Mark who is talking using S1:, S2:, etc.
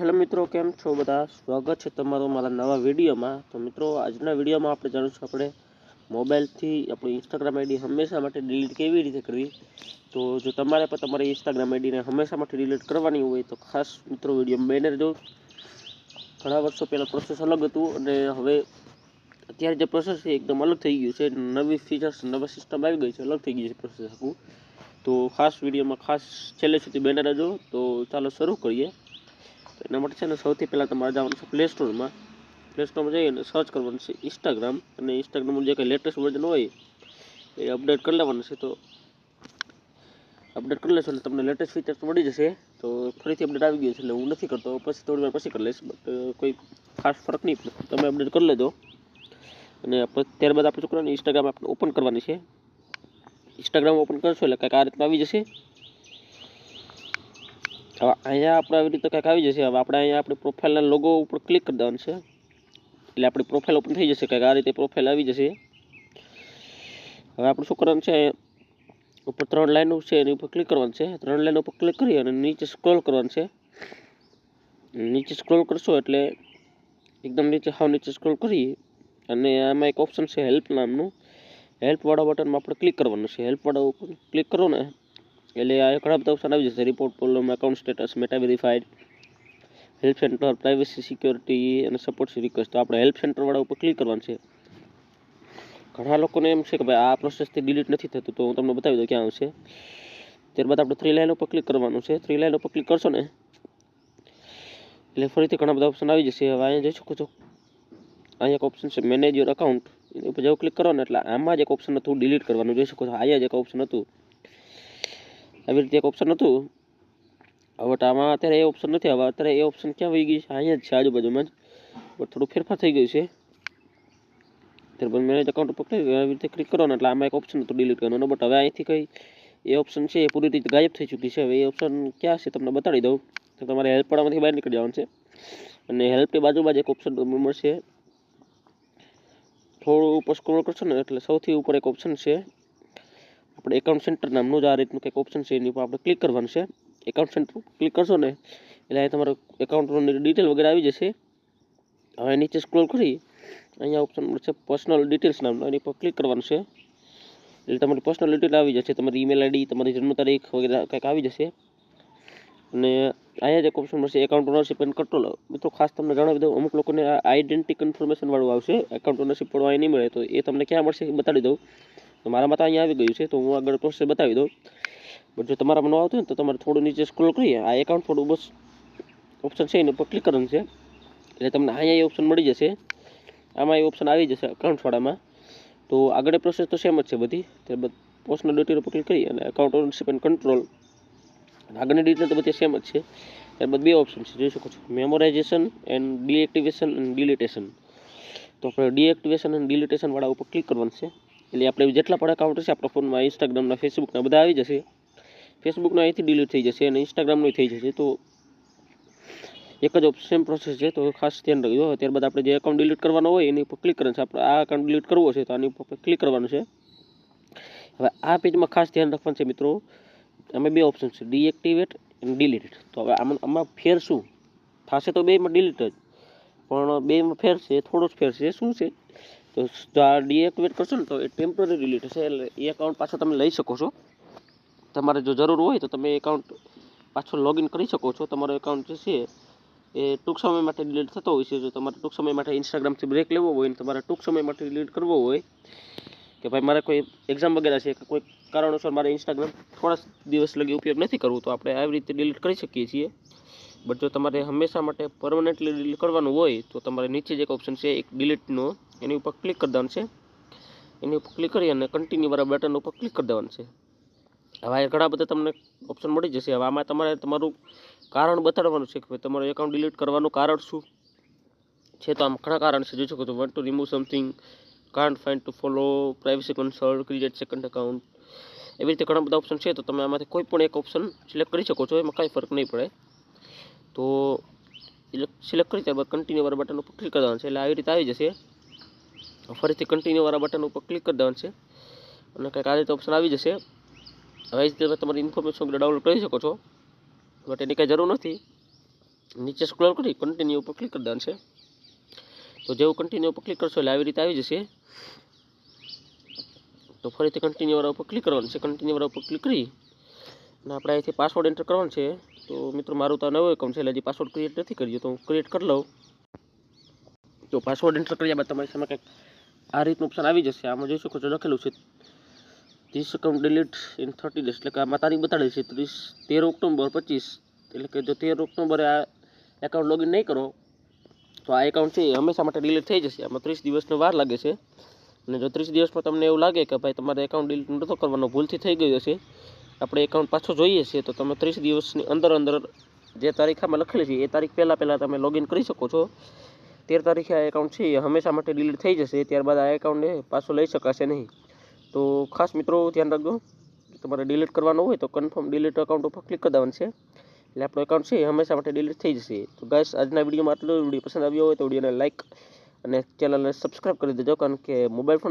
S1: Hello મિત્રો, કેમ છો બધા? સ્વાગત છે તમારું મારા નવા વિડીયોમાં. તો મિત્રો, આજના વિડીયોમાં આપણે જાણીશું આપણે મોબાઈલથી આપણી ઇન્સ્ટાગ્રામ આઈડી હંમેશા માટે ડિલીટ કેવી રીતે કરવી? તો જો તમારે પણ તમારી ઇન્સ્ટાગ્રામ આઈડીને હંમેશા માટે ડિલીટ કરવાની હોય તો ખાસ મિત્રો વીડિયો બેનર જો ઘણા વર્ષો પહેલાં પ્રોસેસ અલગ હતું અને હવે અત્યારે જે પ્રોસેસ છે એકદમ અલગ થઈ ગયું છે. નવી ફીચર્સ નવા સિસ્ટમ આવી ગઈ છે. અલગ થઈ ગઈ છે પ્રોસેસ આખું. તો ખાસ વિડીયોમાં ખાસ છેલ્લે સુધી બેનર જો તો ચાલો શરૂ કરીએ. એના માટે છે ને સૌથી પહેલાં તમારે જવાનું છે પ્લે સ્ટોરમાં પ્લે સ્ટોરમાં જઈ અને સર્ચ કરવાનું છે ઇન્સ્ટાગ્રામ અને ઇન્સ્ટાગ્રામનું જે કંઈ લેટેસ્ટ વર્ઝન હોય, એ અપડેટ કરી લેવાનું છે. તો અપડેટ કરી લેશો એટલે તમને લેટેસ્ટ ફીચર્સ મળી જશે. તો ફરીથી અપડેટ આવી ગયું છે એટલે હું નથી કરતો. પછી થોડી વાર પછી કરી લઈશ. બટ કોઈ ખાસ ફરક નહીં પડે. તમે અપડેટ કરી લેજો. અને ત્યારબાદ આપણે છોકરાને ઇન્સ્ટાગ્રામ આપણે ઓપન કરવાની છે. ઇન્સ્ટાગ્રામ ઓપન કરશો એટલે કંઈક આ રીતના આવી જશે. હવે અહીંયા આપણે આવી રીતે કંઈક આવી જશે. હવે આપણે અહીંયા આપણી પ્રોફાઇલના લોગો ઉપર ક્લિક કરી દેવાનું છે. એટલે આપણી પ્રોફાઇલ ઓપન થઈ જશે કંઈક. આ રીતે પ્રોફાઇલ આવી જશે. હવે આપણે શું કરવાનું છે? ઉપર ત્રણ લાઈનો છે, એની ઉપર ક્લિક કરવાનું છે. ત્રણ લાઈન ઉપર ક્લિક કરી અને નીચે સ્ક્રોલ કરવાનું છે. નીચે સ્ક્રોલ કરશો એટલે એકદમ નીચે હાવ નીચે સ્ક્રોલ કરી અને આમાં એક ઓપ્શન છે હેલ્પ નામનું. હેલ્પવાળા બટનમાં આપણે ક્લિક કરવાનું છે. હેલ્પવાળા ઉપર ક્લિક કરો ને. એટલે આ ઘણા બધા ઓપ્શન આવી જશે. Report problem account status Meta verified help centre privacy security અને સપોર્ટ રિક્વેસ્ટ તો આપણે હેલ્પ સેન્ટરવાળા ઉપર ક્લિક કરવાનું છે. ઘણા લોકોને એમ છે કે ભાઈ આ પ્રોસેસથી ડિલીટ નથી થતું, તો હું તમને બતાવી દઉં ક્યાં આવશે. ત્યારબાદ આપણે થ્રી લાઇન ઉપર ક્લિક કરવાનું છે. થ્રી લાઇન ઉપર ક્લિક કરશો ને, એટલે ફરીથી ઘણા બધા ઓપ્શન આવી જશે. હવે અહીંયા જઈ શકો છો. અહીંયા એક ઓપ્શન છે મેનેજ યોર અકાઉન્ટ એની ઉપર જેવું ક્લિક કરો ને, એટલે આમાં જ એક ઓપ્શન હતું ડિલીટ કરવાનું. જોઈ શકો છો, અહીંયા જ એક ઓપ્શન હતું. આવી રીતે એક ઓપ્શન હતું હવે આમાં અત્યારે એ ઓપ્શન નથી, હવે અત્યારે એ ઓપ્શન ક્યાં વહી ગઈ છે? અહીંયા જ છે આજુબાજુમાં જ. પણ થોડું ફેરફાર થઈ ગયું છે. ત્યારબાદ મેનેજ અકાઉન્ટ ક્લિક આવી રીતે ક્લિક કરવાનું, એટલે આમાં એક ઓપ્શન હતું ડિલીટ કરવાનું. બટ હવે અહીંથી કંઈ એ ઓપ્શન છે એ પૂરી રીતે ગાયબ થઈ ચૂકી છે. હવે એ ઓપ્શન ક્યાં છે તમને બતાડી દઉં. તો તમારે હેલ્પવાળામાંથી બહાર નીકળી જવાનું છે. અને હેલ્પની બાજુમાં જ એક ઓપ્શન મળશે. થોડું ઉપર સ્ક્રોલ કરશો ને, એટલે સૌથી ઉપર એક ઓપ્શન છે. આપણે એકાઉન્ટ સેન્ટર નામનું જ આ રીતનું કંઈક ઓપ્શન છે, એની ઉપર આપણે ક્લિક કરવાનું છે. એકાઉન્ટ સેન્ટર ક્લિક કરશો ને, એટલે અહીં તમારો એકાઉન્ટની ડિટેલ વગેરે આવી જશે. હવે નીચે સ્ક્રોલ કરી, અહીંયા ઓપ્શન મળશે પર્સનલ ડિટેલ્સ નામનું, એની પર ક્લિક કરવાનું છે. એટલે તમારી પર્સનલ ડિટેલ આવી જશે, તમારી ઈમેલ આઈડી તમારી જન્મ તારીખ વગેરે કંઈક આવી જશે. અને અહીંયા જ એક ઓપ્શન મળશે એકાઉન્ટ ઓનરશિપ એન્ડ કંટ્રોલ મિત્રો, ખાસ તમને જણાવી દઉં અમુક લોકોને આ આઈડેન્ટિટી કન્ફર્મેશન વાળું આવશે એકાઉન્ટ ઓનરશિપ વાળું અહીં નહીં મળે, તો એ તમને ક્યાં મળશે એ બતાવી દઉં. તો મારામાં તો અહીંયા આવી ગયું છે, તો હું આગળ પ્રોસેસ બતાવી દઉં. બટ જો તમારામાં ન આવતું હોય ને, તો તમારે થોડું નીચે સ્ક્રોલ કરીએ. આ એકાઉન્ટ થોડું બસ ઓપ્શન છે, એના ઉપર ક્લિક કરવાનું છે. એટલે તમને અહીંયા એ ઓપ્શન મળી જશે. આમાં એ ઓપ્શન આવી જશે અકાઉન્ટવાળામાં તો આગળ પ્રોસેસ તો સેમ જ છે બધી. ત્યારબાદ પર્સનલ ડિટેલ ઉપર ક્લિક કરી અને એકાઉન્ટ ઓનરશીપ એન્ડ કંટ્રોલ આગળની ડિટેલ તો બધી સેમ જ છે. ત્યારબાદ બે ઓપ્શન છે, જોઈ શકો છો. મેમોરાઇઝેશન એન્ડ ડીએક્ટિવેશન એન્ડ ડિલિટેશન તો આપણે ડીએક્ટિવેશન એન્ડ ડિલિટેશનવાળા ઉપર ક્લિક કરવાનું છે. એટલે આપણે જેટલા પણ એકાઉન્ટ છે આપણા ફોનમાં ઇન્સ્ટાગ્રામના ફેસબુકના બધા આવી જશે. ફેસબુકનો અહીંથી ડિલીટ થઈ જશે અને ઇન્સ્ટાગ્રામનું થઈ જશે. તો એક જ સેમ પ્રોસેસ છે. તો ખાસ ધ્યાન રાખજો. ત્યારબાદ આપણે જે એકાઉન્ટ ડિલીટ કરવાનો હોય, એની ઉપર ક્લિક કરવાનું છે. આપણે આ એકાઉન્ટ ડિલીટ કરવો છે, તો આની ઉપર ક્લિક કરવાનું છે. હવે આ પેજમાં ખાસ ધ્યાન રાખવાનું છે મિત્રો. અમે બે ઓપ્શન છે ડીએક્ટિવેટ અને ડિલીટ તો હવે આમાં આમાં ફેર શું? થશે તો બેમાં ડિલીટ જ. પણ બેમાં ફેર છે, થોડો જ ફેર છે. શું છે? તો આ ડીએક્ટિવેટ કરશો ને તો એ ટેમ્પરરી ડિલીટ હશે. એટલે એ એકાઉન્ટ પાછો તમે લઈ શકો છો. તમારે જો જરૂર હોય તો તમે એકાઉન્ટ પાછો લોગિન કરી શકો છો. તમારો એકાઉન્ટ જે છે, એ ટૂંક સમય માટે ડિલીટ થતો હોય છે. જો તમારે ટૂંક સમય માટે ઇન્સ્ટાગ્રામથી બ્રેક લેવો હોય ને તમારે ટૂંક સમય માટે ડિલીટ કરવો હોય કે ભાઈ મારે કોઈ એક્ઝામ વગેરે છે કે કોઈ કારણોસર મારે ઇન્સ્ટાગ્રામ થોડા દિવસ લગી ઉપયોગ નથી કરવું, તો આપણે આવી રીતે ડિલીટ કરી શકીએ છીએ. બટ જો તમારે હંમેશા માટે પરમનન્ટલી ડિલીટ કરવાનું હોય તો તમારે નીચે જ એક ઓપ્શન છે, એક ડિલીટનો એની ઉપર ક્લિક કરી દેવાનું છે. એની ઉપર ક્લિક કરી અને કન્ટિન્યુવાળા બટન ઉપર ક્લિક કરી દેવાનું છે. હવે ઘણા બધા તમને ઓપ્શન મળી જશે. હવે આમાં તમારે તમારું કારણ બતાડવાનું છે કે તમારું એકાઉન્ટ ડિલીટ કરવાનું કારણ શું છે? તો આમ ઘણા કારણ છે. જોઈ શકો છો want to remove something can't find to follow privacy concern create second account એવી રીતે ઘણા બધા ઓપ્શન છે. તો તમે આમાંથી કોઈ પણ એક ઓપ્શન સિલેક્ટ કરી શકો છો. એમાં કાંઈ ફરક નહીં પડે. તો સિલેક્ટ કરી ત્યારબાદ કન્ટિન્યુ બટન ઉપર ક્લિક કરવાનું છે. એટલે આવી રીતે આવી જશે. ફરીથી કન્ટિન્યુ વાળા બટન ઉપર ક્લિક કરી દેવાનું છે. અને કંઈક આ રીતે ઓપ્શન આવી જશે. હવે જ તમે તમારી ઇન્ફોર્મેશન ડાઉનલોડ કરી શકો છો. બટ એની કાંઈ જરૂર નથી. નીચે સ્ક્રોલ કરી કન્ટિન્યુ ઉપર ક્લિક કરી દેવાનું છે. તો જેવું કન્ટિન્યુ ઉપર ક્લિક કરશો એટલે આવી રીતે આવી જશે. તો ફરીથી કન્ટિન્યુ વાળા ઉપર ક્લિક કરવાનું છે. કન્ટિન્યુ વાળા ઉપર ક્લિક કરી અને આપણે અહીંથી પાસવર્ડ એન્ટર કરવાનો છે. તો મિત્રો, મારું તો નવો એકાઉન્ટ છે એટલે હજી પાસવર્ડ ક્રિએટ નથી કર્યો. તો હું ક્રિએટ કરી લઉં. તો પાસવર્ડ એન્ટર કર્યા બાદ તમારી સામે કંઈક આ રીતનું ઓપ્શન આવી જશે. આમાં જોઈ શકો છો લખેલું છે. ત્રીસ account delete in thirty days એટલે કે આમાં તારીખ બતાડે છે. ત્રીસ, તેર ઓક્ટોબર પચીસ. એટલે કે જો તેર ઓક્ટોબરે આ એકાઉન્ટ લોગિન નહીં કરો, તો આ એકાઉન્ટ છે એ હંમેશા માટે ડિલીટ થઈ જશે. આમાં ત્રીસ દિવસનો વાર લાગે છે. અને જો ત્રીસ દિવસમાં તમને એવું લાગે કે ભાઈ તમારે એકાઉન્ટ ડિલીટ નહોતો કરવાનો, ભૂલથી થઈ ગયું હશે. આપણે એકાઉન્ટ પાછો જોઈએ છે, તો તમે ત્રીસ દિવસની અંદર અંદર જે તારીખ આમાં લખેલી છે, એ તારીખ પહેલાં પહેલાં તમે લોગિન કરી શકો છો. તેર તારીખે આ એકાઉન્ટ છે એ હંમેશા માટે ડિલીટ થઈ જશે, ત્યારબાદ આ એકાઉન્ટને પાછો લઈ શકાશે નહીં. તો ખાસ મિત્રો ધ્યાન રાખજો તમારે ડિલીટ કરવાનું હોય તો કન્ફર્મ ડિલીટ એકાઉન્ટ ઉપર ક્લિક કરી દેવાનું છે. એટલે આપણો એકાઉન્ટ છે એ હંમેશા માટે ડિલીટ થઈ જશે. તો ગાઈસ આજના વિડીયોમાં આટલું વીડિયો પસંદ આવ્યો હોય તો વિડીયોને લાઇક અને ચેનલને સબસ્ક્રાઈબ કરી દેજો, કારણ કે મોબાઈલ ફોન